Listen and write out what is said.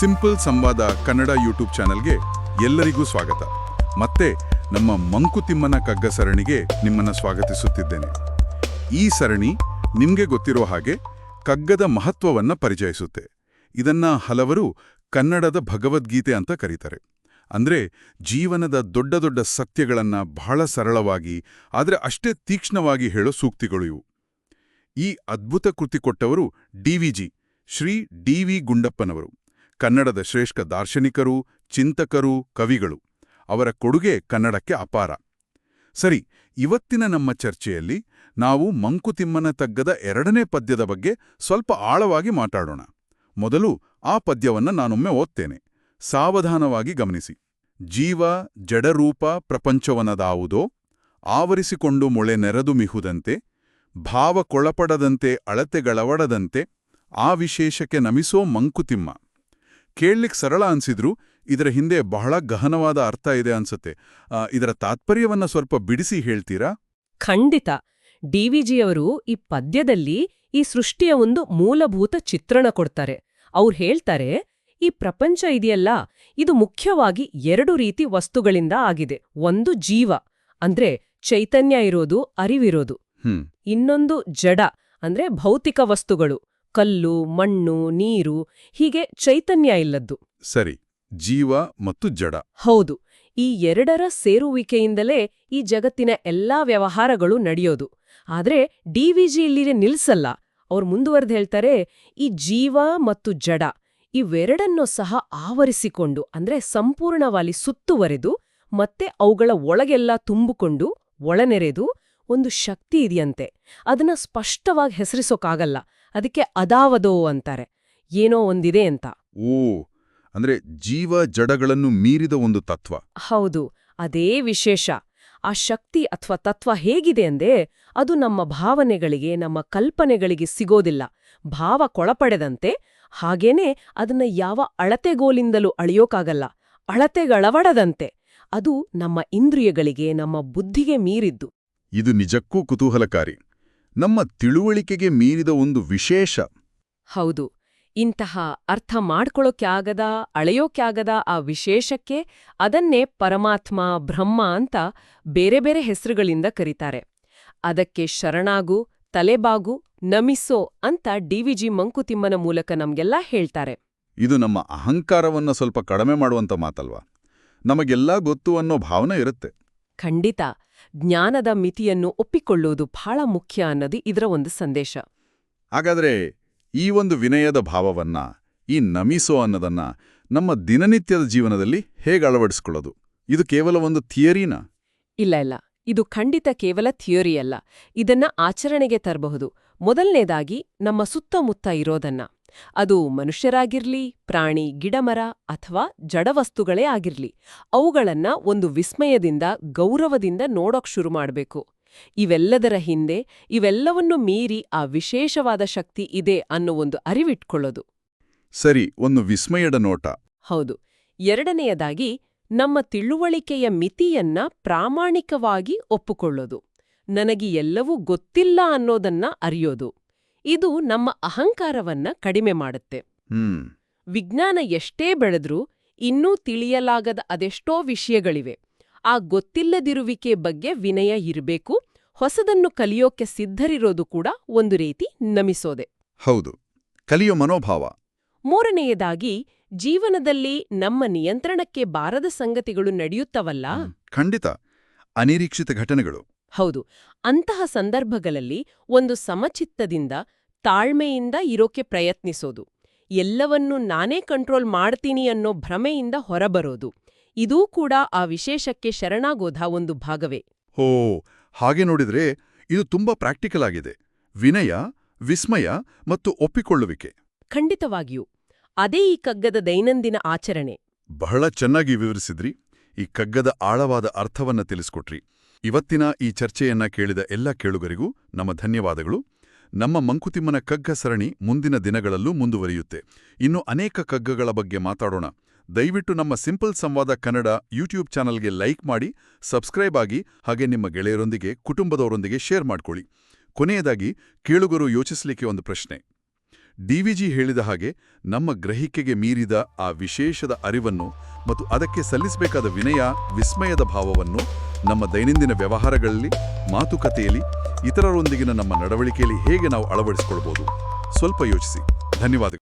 Simple ಸಂವಾದ Kannada YouTube ಚಾನೆಲ್ಗೆ ಎಲ್ಲರಿಗೂ ಸ್ವಾಗತ. ಮತ್ತೆ ನಮ್ಮ ಮಂಕುತಿಮ್ಮನ ಕಗ್ಗ ಸರಣಿಗೆ ನಿಮ್ಮನ್ನ ಸ್ವಾಗತಿಸುತ್ತಿದ್ದೇನೆ. ಈ ಸರಣಿ ನಿಮಗೆ ಗೊತ್ತಿರೋ ಹಾಗೆ ಕಗ್ಗದ ಮಹತ್ವವನ್ನ ಪರಿಚಯಿಸುತ್ತೆ. ಇದನ್ನ ಹಲವರು ಕನ್ನಡದ ಭಗವದ್ಗೀತೆ ಅಂತ ಕರೀತಾರೆ. ಅಂದ್ರೆ ಜೀವನದ ದೊಡ್ಡ ದೊಡ್ಡ ಸತ್ಯಗಳನ್ನ ಬಹಳ ಸರಳವಾಗಿ, ಆದರೆ ಅಷ್ಟೇ ತೀಕ್ಷ್ಣವಾಗಿ ಹೇಳೋ ಸೂಕ್ತಿಗಳು ಇವು. ಈ ಅದ್ಭುತ ಕೃತಿ ಕೊಟ್ಟವರು ಡಿವಿಜಿ ಶ್ರೀ ಡಿ ವಿ ಗುಂಡಪ್ಪನವರು. ಕನ್ನಡದ ಶ್ರೇಷ್ಠ ದಾರ್ಶನಿಕರು, ಚಿಂತಕರು, ಕವಿಗಳು. ಅವರ ಕೊಡುಗೆ ಕನ್ನಡಕ್ಕೆ ಅಪಾರ. ಸರಿ, ಇವತ್ತಿನ ನಮ್ಮ ಚರ್ಚೆಯಲ್ಲಿ ನಾವು ಮಂಕುತಿಮ್ಮನ ತಗ್ಗದ ಎರಡನೇ ಪದ್ಯದ ಬಗ್ಗೆ ಸ್ವಲ್ಪ ಆಳವಾಗಿ ಮಾತಾಡೋಣ. ಮೊದಲು ಆ ಪದ್ಯವನ್ನು ನಾನೊಮ್ಮೆ ಓದ್ತೇನೆ. ಸಾವಧಾನವಾಗಿ ಗಮನಿಸಿ. ಜೀವ ಜಡರೂಪ ಪ್ರಪಂಚವನದಾವುದೋ, ಆವರಿಸಿಕೊಂಡು ಮೊಳೆ ನೆರೆದು ಮಿಹುದಂತೆ ಭಾವ ಕೊಳಪಡದಂತೆ ಅಳತೆಗಳವಡದಂತೆ, ಆ ವಿಶೇಷಕ್ಕೆ ನಮಿಸೋ ಮಂಕುತಿಮ್ಮ. ಕೇಳ್ಲಿಕ್ ಸರಳ ಅನ್ಸಿದ್ರು ಇದರ ಹಿಂದೆ ಬಹಳ ಗಹನವಾದ ಅರ್ಥ ಇದೆ ಅನ್ಸುತ್ತೆ. ಇದರ ತಾತ್ಪರ್ಯವನ್ನ ಸ್ವಲ್ಪ ಬಿಡಿಸಿ ಹೇಳ್ತೀರಾ? ಖಂಡಿತ. ಡಿವಿಜಿಯವರು ಈ ಪದ್ಯದಲ್ಲಿ ಈ ಸೃಷ್ಟಿಯ ಒಂದು ಮೂಲಭೂತ ಚಿತ್ರಣ ಕೊಡ್ತಾರೆ. ಅವ್ರು ಹೇಳ್ತಾರೆ ಈ ಪ್ರಪಂಚ ಇದೆಯಲ್ಲ ಇದು ಮುಖ್ಯವಾಗಿ ಎರಡು ರೀತಿ ವಸ್ತುಗಳಿಂದ ಆಗಿದೆ. ಒಂದು ಜೀವ ಅಂದ್ರೆ ಚೈತನ್ಯ ಇರೋದು ಅರಿವಿರೋದು. ಇನ್ನೊಂದು ಜಡ ಅಂದ್ರೆ ಭೌತಿಕ ವಸ್ತುಗಳು. ಕಲ್ಲು ಮಣ್ಣು ನೀರು ಹೀಗೆ ಚೈತನ್ಯ ಇಲ್ಲದ್ದು. ಸರಿ ಜೀವ ಮತ್ತು ಜಡ. ಹೌದು ಈ ಎರಡರ ಸೇರುವಿಕೆಯಿಂದಲೇ ಈ ಜಗತ್ತಿನ ಎಲ್ಲಾ ವ್ಯವಹಾರಗಳು ನಡೆಯೋದು. ಆದ್ರೆ ಡಿವಿಜಿ ಇಲ್ಲಿಗೆ ನಿಲ್ಸಲ್ಲ. ಅವ್ರು ಮುಂದುವರೆದು ಹೇಳ್ತಾರೆ ಈ ಜೀವ ಮತ್ತು ಜಡ ಇವೆರಡನ್ನೂ ಸಹ ಆವರಿಸಿಕೊಂಡು ಅಂದ್ರೆ ಸಂಪೂರ್ಣವಾಗಿ ಸುತ್ತುವರೆದು ಮತ್ತೆ ಅವುಗಳ ಒಳಗೆಲ್ಲ ತುಂಬಿಕೊಂಡು ಒಳನೆರೆದು ಒಂದು ಶಕ್ತಿ ಇದೆಯಂತೆ. ಅದನ್ನ ಸ್ಪಷ್ಟವಾಗಿ ಹೆಸರಿಸೋಕ್ಕಾಗಲ್ಲ ಅದಕ್ಕೆ ಅದಾವದೋ ಅಂತಾರೆ. ಏನೋ ಒಂದಿದೆ ಅಂತ. ಓ ಅಂದ್ರೆ ಜೀವ ಜಡಗಳನ್ನು ಮೀರಿದ ಒಂದು ತತ್ವ. ಹೌದು ಅದೇ ವಿಶೇಷ. ಆ ಶಕ್ತಿ ಅಥವಾ ತತ್ವ ಹೇಗಿದೆ ಅಂದೆ ಅದು ನಮ್ಮ ಭಾವನೆಗಳಿಗೆ ನಮ್ಮ ಕಲ್ಪನೆಗಳಿಗೆ ಸಿಗೋದಿಲ್ಲ. ಭಾವ ಕೊಳಪಡೆದಂತೆ ಹಾಗೇನೆ ಅದನ್ನ ಯಾವ ಅಳತೆಗೋಲಿಂದಲೂ ಅಳಿಯೋಕಾಗಲ್ಲ. ಅಳತೆಗಳವಡದಂತೆ. ಅದು ನಮ್ಮ ಇಂದ್ರಿಯಗಳಿಗೆ ನಮ್ಮ ಬುದ್ಧಿಗೆ ಮೀರಿದ್ದು. ಇದು ನಿಜಕ್ಕೂ ಕುತೂಹಲಕಾರಿ. ನಮ್ಮ ತಿಳುವಳಿಕೆಗೆ ಮೀರಿದ ಒಂದು ವಿಶೇಷ. ಹೌದು ಇಂತಹ ಅರ್ಥ ಮಾಡ್ಕೊಳ್ಳೋಕ್ಕಾಗದ ಅಳೆಯೋಕ್ಕಾಗದ ಆ ವಿಶೇಷಕ್ಕೆ ಅದನ್ನೇ ಪರಮಾತ್ಮ ಬ್ರಹ್ಮ ಅಂತ ಬೇರೆ ಬೇರೆ ಹೆಸರುಗಳಿಂದ ಕರೀತಾರೆ. ಅದಕ್ಕೆ ಶರಣಾಗು ತಲೆಬಾಗು ನಮಿಸೋ ಅಂತ ಡಿವಿಜಿ ಮಂಕುತಿಮ್ಮನ ಮೂಲಕ ನಮ್ಗೆಲ್ಲ ಹೇಳ್ತಾರೆ. ಇದು ನಮ್ಮ ಅಹಂಕಾರವನ್ನ ಸ್ವಲ್ಪ ಕಡಿಮೆ ಮಾಡುವಂತ ಮಾತಲ್ವಾ? ನಮಗೆಲ್ಲ ಗೊತ್ತು ಅನ್ನೋ ಭಾವನೆ ಇರುತ್ತೆ. ಖಂಡಿತ. ಜ್ಞಾನದ ಮಿತಿಯನ್ನು ಒಪ್ಪಿಕೊಳ್ಳುವುದು ಬಹಳ ಮುಖ್ಯ ಅನ್ನೋದು ಇದರ ಒಂದು ಸಂದೇಶ. ಹಾಗಾದ್ರೆ ಈ ಒಂದು ವಿನಯದ ಭಾವವನ್ನ ಈ ನಮಿಸೋ ಅನ್ನೋದನ್ನ ನಮ್ಮ ದಿನನಿತ್ಯದ ಜೀವನದಲ್ಲಿ ಹೇಗೆ ಅಳವಡಿಸ್ಕೊಳ್ಳೋದು? ಇದು ಕೇವಲ ಒಂದು ಥಿಯರಿನಾ? ಇಲ್ಲ ಇಲ್ಲ. ಇದು ಖಂಡಿತ ಕೇವಲ ಥಿಯರಿ ಅಲ್ಲ ಇದನ್ನ ಆಚರಣೆಗೆ ತರಬಹುದು. ಮೊದಲನೇದಾಗಿ ನಮ್ಮ ಸುತ್ತಮುತ್ತ ಇರೋದನ್ನ. ಅದು ಮನುಷ್ಯರಾಗಿರ್ಲಿ ಪ್ರಾಣಿ ಗಿಡಮರ ಅಥವಾ ಜಡವಸ್ತುಗಳೇ ಆಗಿರ್ಲಿ. ಅವುಗಳನ್ನ ಒಂದು ವಿಸ್ಮಯದಿಂದ ಗೌರವದಿಂದ ನೋಡೋಕ್ ಶುರು ಮಾಡಬೇಕು. ಇವೆಲ್ಲದರ ಹಿಂದೆ ಇವೆಲ್ಲವನ್ನು ಮೀರಿ ಆ ವಿಶೇಷವಾದ ಶಕ್ತಿ ಇದೆ ಅನ್ನೋ ಒಂದು ಅರಿವಿಟ್ಕೊಳ್ಳೋದು. ಸರಿ ಒಂದು ವಿಸ್ಮಯದ ನೋಟ. ಹೌದು. ಎರಡನೆಯದಾಗಿ ನಮ್ಮ ತಿಳುವಳಿಕೆಯ ಮಿತಿಯನ್ನ ಪ್ರಾಮಾಣಿಕವಾಗಿ ಒಪ್ಪಿಕೊಳ್ಳೋದು. ನನಗೆ ಎಲ್ಲವೂ ಗೊತ್ತಿಲ್ಲ ಅನ್ನೋದನ್ನ ಅರಿಯೋದು. ಇದು ನಮ್ಮ ಅಹಂಕಾರವನ್ನ ಕಡಿಮೆ ಮಾಡುತ್ತೆ. ವಿಜ್ಞಾನ ಎಷ್ಟೇ ಬೆಳೆದ್ರೂ ಇನ್ನೂ ತಿಳಿಯಲಾಗದ ಅದೆಷ್ಟೋ ವಿಷಯಗಳಿವೆ. ಆ ಗೊತ್ತಿಲ್ಲದಿರುವಿಕೆ ಬಗ್ಗೆ ವಿನಯ ಇರಬೇಕು ಹೊಸದನ್ನು ಕಲಿಯೋಕೆ ಸಿದ್ಧರಿರೋದು ಕೂಡ ಒಂದು ರೀತಿ ನಮಿಸೋದೆ. ಹೌದು ಕಲಿಯೋ ಮನೋಭಾವ. ಮೂರನೆಯದಾಗಿ ಜೀವನದಲ್ಲಿ ನಮ್ಮ ನಿಯಂತ್ರಣಕ್ಕೆ ಬಾರದ ಸಂಗತಿಗಳು ನಡೆಯುತ್ತವಲ್ಲ. ಖಂಡಿತ. ಅನಿರೀಕ್ಷಿತ ಘಟನೆಗಳು. ಹೌದು ಅಂತಹ ಸಂದರ್ಭಗಳಲ್ಲಿ ಒಂದು ಸಮಚಿತ್ತದಿಂದ ತಾಳ್ಮೆಯಿಂದ ಇರೋಕೆ ಪ್ರಯತ್ನಿಸೋದು. ಎಲ್ಲವನ್ನೂ ನಾನೇ ಕಂಟ್ರೋಲ್ ಮಾಡ್ತೀನಿ ಅನ್ನೋ ಭ್ರಮೆಯಿಂದ ಹೊರಬರೋದು. ಇದೂ ಕೂಡ ಆ ವಿಶೇಷಕ್ಕೆ ಶರಣಾಗೋಧ ಒಂದು ಭಾಗವೇ. ಹೋ ಹಾಗೆ ನೋಡಿದ್ರೆ ಇದು ತುಂಬಾ ಪ್ರಾಕ್ಟಿಕಲ್ ಆಗಿದೆ. ವಿನಯ ವಿಸ್ಮಯ ಮತ್ತು ಒಪ್ಪಿಕೊಳ್ಳುವಿಕೆ. ಖಂಡಿತವಾಗಿಯೂ. ಅದೇ ಈ ಕಗ್ಗದ ದೈನಂದಿನ ಆಚರಣೆ. ಬಹಳ ಚೆನ್ನಾಗಿ ವಿವರಿಸಿದ್ರಿ. ಈ ಕಗ್ಗದ ಆಳವಾದ ಅರ್ಥವನ್ನ ತಿಳಿಸ್ಕೊಟ್ರಿ. ಇವತ್ತಿನ ಈ ಚರ್ಚೆಯನ್ನ ಕೇಳಿದ ಎಲ್ಲ ಕೇಳುಗರಿಗೂ ನಮ್ಮ ಧನ್ಯವಾದಗಳು. ನಮ್ಮ ಮಂಕುತಿಮ್ಮನ ಕಗ್ಗ ಸರಣಿ ಮುಂದಿನ ದಿನಗಳಲ್ಲೂ ಮುಂದುವರಿಯುತ್ತೆ. ಇನ್ನು ಅನೇಕ ಕಗ್ಗಗಳ ಬಗ್ಗೆ ಮಾತಾಡೋಣ. ದಯವಿಟ್ಟು ನಮ್ಮ ಸಿಂಪಲ್ ಸಂವಾದ ಕನ್ನಡ ಯೂಟ್ಯೂಬ್ ಚಾನಲ್ಗೆ ಲೈಕ್ ಮಾಡಿ, ಸಬ್ಸ್ಕ್ರೈಬ್ ಆಗಿ, ಹಾಗೆ ನಿಮ್ಮ ಗೆಳೆಯರೊಂದಿಗೆ, ಕುಟುಂಬದವರೊಂದಿಗೆ ಶೇರ್ ಮಾಡ್ಕೊಳ್ಳಿ. ಕೊನೆಯದಾಗಿ, ಕೇಳುಗರು ಯೋಚಿಸಲಿಕ್ಕೆ ಒಂದು ಪ್ರಶ್ನೆ. ಡಿವಿಜಿ ಹೇಳಿದ ಹಾಗೆ, ನಮ್ಮ ಗ್ರಹಿಕೆಗೆ ಮೀರಿದ ಆ ವಿಶೇಷದ ಅರಿವನ್ನು ಮತ್ತು ಅದಕ್ಕೆ ಸಲ್ಲಿಸಬೇಕಾದ ವಿನಯ, ವಿಸ್ಮಯದ ಭಾವವನ್ನು ನಮ್ಮ ದೈನಂದಿನ ವ್ಯವಹಾರಗಳಲ್ಲಿ ಮಾತುಕತೆಯಲ್ಲಿ ಇತರರೊಂದಿಗಿನ ನಮ್ಮ ನಡವಳಿಕೆಯಲ್ಲಿ ಹೇಗೆ ನಾವು ಅಳವಡಿಸಿಕೊಳ್ಬೋದು ಸ್ವಲ್ಪ ಯೋಚಿಸಿ. ಧನ್ಯವಾದಗಳು.